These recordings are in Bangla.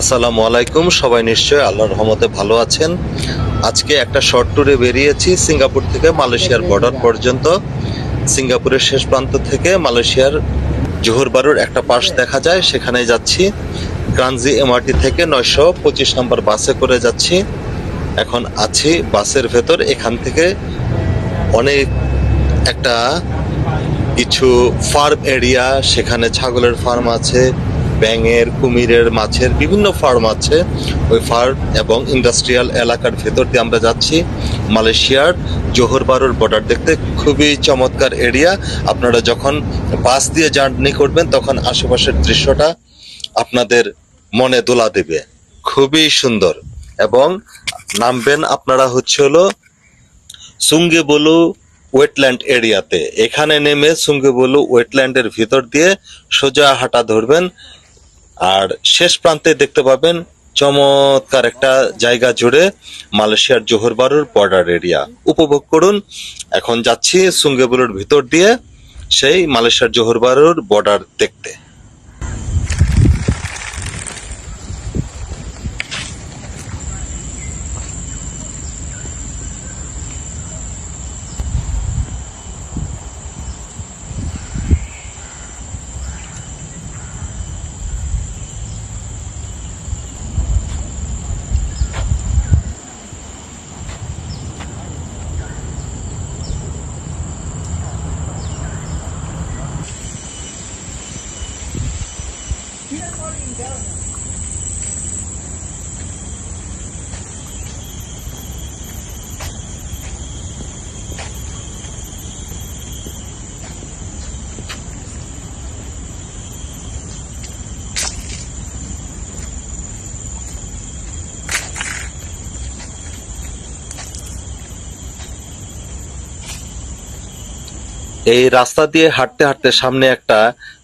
আসসালামু আলাইকুম, সবাই নিশ্চয়ই আল্লাহর রহমতে ভালো আছেন। আজকে একটা শর্ট ট্যুরে বেরিয়েছি সিঙ্গাপুর থেকে মালয়েশিয়ার বর্ডার পর্যন্ত। সিঙ্গাপুরের শেষ প্রান্ত থেকে মালয়েশিয়ার জোহর বারুর একটা পাশ দেখা যায় সেখানে যাচ্ছি। ক্রানজি এমআরটি থেকে নয়শো পঁচিশ নম্বর বাসে করে যাচ্ছি। এখন আছি বাসের ভেতর, এখান থেকে অনেক একটা কিছু ফার্ম এরিয়া সেখানে ছাগলের ফার্ম আছে ব্যাঙের, কুমিরের, মাছের বিভিন্ন ফার্ম আছে। ওই ফার্ম এবং ইন্ডাস্ট্রিয়াল এলাকার ভেতর দিয়ে আমরা যাচ্ছি। মালয়েশিয়ার জোহর বারুর বর্ডার দেখতে খুবই চমৎকার এরিয়া আপনারা যখন বাস দিয়ে জার্নি করবেন, তখন আশেপাশের দৃশ্যটা আপনাদের মনে দোলা দেবে। খুবই সুন্দর। এবং নামবেন আপনারা হচ্ছে হলো সুঙ্গে বলু ওয়েটল্যান্ড এরিয়াতে। এখানে নেমে সুঙ্গে বলু ওয়েটল্যান্ডের ভিতর দিয়ে সোজা হাঁটা ধরবেন। আর শেষ প্রান্তে দেখতে পাবেন চমৎকার একটা জায়গা জুড়ে মালয়েশিয়ার জোহর বারুর বর্ডার এরিয়া উপভোগ করুন। এখন যাচ্ছি সুঙ্গেবুলুর ভিতর দিয়ে, সেই মালয়েশিয়ার জোহর বারুর বর্ডার দেখতে। down এই রাস্তা দিয়ে হাঁটতে হাঁটতে সামনে একটা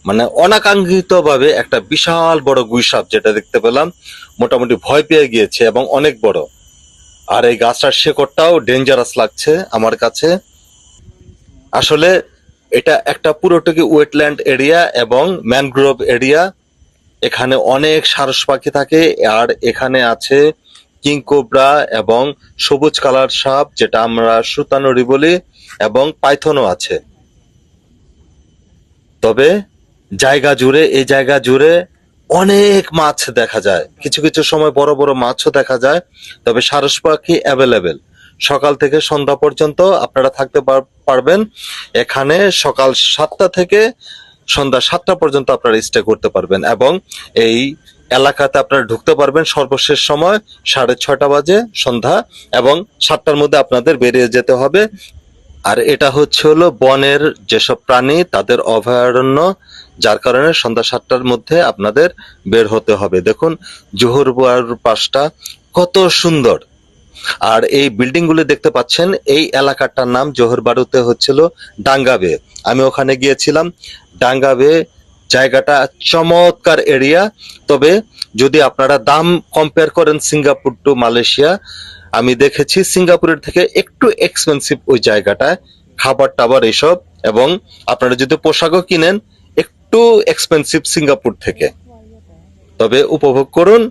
মানে অনাকাঙ্ক্ষিত ভাবে একটা বিশাল বড় গুইসাপ যেটা দেখতে পেলাম, মোটামুটি ভয় পেয়ে গিয়েছে এবং অনেক বড়। আর এই গাছটার শেকড়টাও ডেঞ্জারাস লাগছে আমার কাছে। আসলে এটা একটা পুরোটুকি ওয়েটল্যান্ড এরিয়া এবং ম্যানগ্রোভ এরিয়া এখানে অনেক সারস পাখি থাকে আর এখানে আছে কিং কোবরা এবং সবুজ কালার সাপ, যেটা আমরা সুতানুরি বলি, এবং পাইথনও আছে। তবে জায়গা জুড়ে, এই জায়গা জুড়ে অনেক মাছ দেখা যায়। কিছু কিছু সময় বড় বড় মাছও দেখা যায়, তবে সারস পাখি অ্যাভেলেবেল সকাল থেকে সন্ধ্যা পর্যন্ত আপনারা থাকতে পারবেন। এখানে সকাল সাতটা থেকে সন্ধ্যা সাতটা পর্যন্ত আপনারা স্টে করতে পারবেন এবং এই এলাকাতে আপনারা ঢুকতে পারবেন সর্বশেষ সময় সাড়ে ছটা বাজে সন্ধ্যা এবং সাতটার মধ্যে আপনাদের বেরিয়ে যেতে হবে। আর এটা হচ্ছে হলো বনের যেসব প্রাণী, তাদের অভয়ারণ্য, যার কারণে সন্ধ্যা সাতটার মধ্যে আপনাদের বের হতে হবে। দেখুন, জোহর বারুর পাশটা কত সুন্দর। আর এই বিল্ডিং গুলি দেখতে পাচ্ছেন, এই এলাকাটার নাম জোহর বারুতে হচ্ছিল ডাঙ্গাবে আমি ওখানে গিয়েছিলাম ডাঙ্গাবে জায়গাটা চমৎকার এরিয়া। তবে যদি আপনারা দাম কম্পেয়ার করেন সিঙ্গাপুর টু মালয়েশিয়া আমি দেখেছি সিঙ্গাপুরের থেকে একটু এক্সপেন্সিভ ওই জায়গাটায় খাবার টাবার এসব, এবং আপনারা যদি পোশাকও কিনেন, একটু এক্সপেন্সিভ সিঙ্গাপুর থেকে। তবে উপভোগ করুন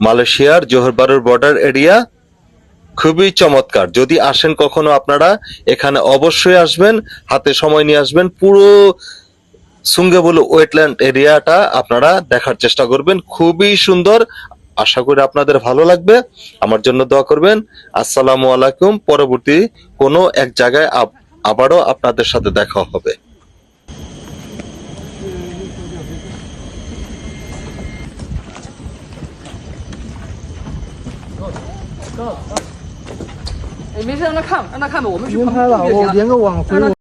মালয়েশিয়ার জোহর বারুর বর্ডার এরিয়া খুবই চমৎকার। যদি আসেন কখনো আপনারা, এখানে অবশ্যই আসবেন, হাতে সময় নিয়ে আসবেন, পুরো সুঙ্গেবুলু ওয়েটল্যান্ড এরিয়াটা আপনারা দেখার চেষ্টা করবেন, খুবই সুন্দর। আশা করি আপনাদের ভালো লাগবে আমার জন্য দোয়া করবেন আসসালামু আলাইকুম পরবর্তী কোনো এক জায়গায় আব- আবারও আপনাদের সাথে দেখা হবে 哎，没事，让他看吧，让他看吧，我们去您旁拍了，我边就行连个网回让他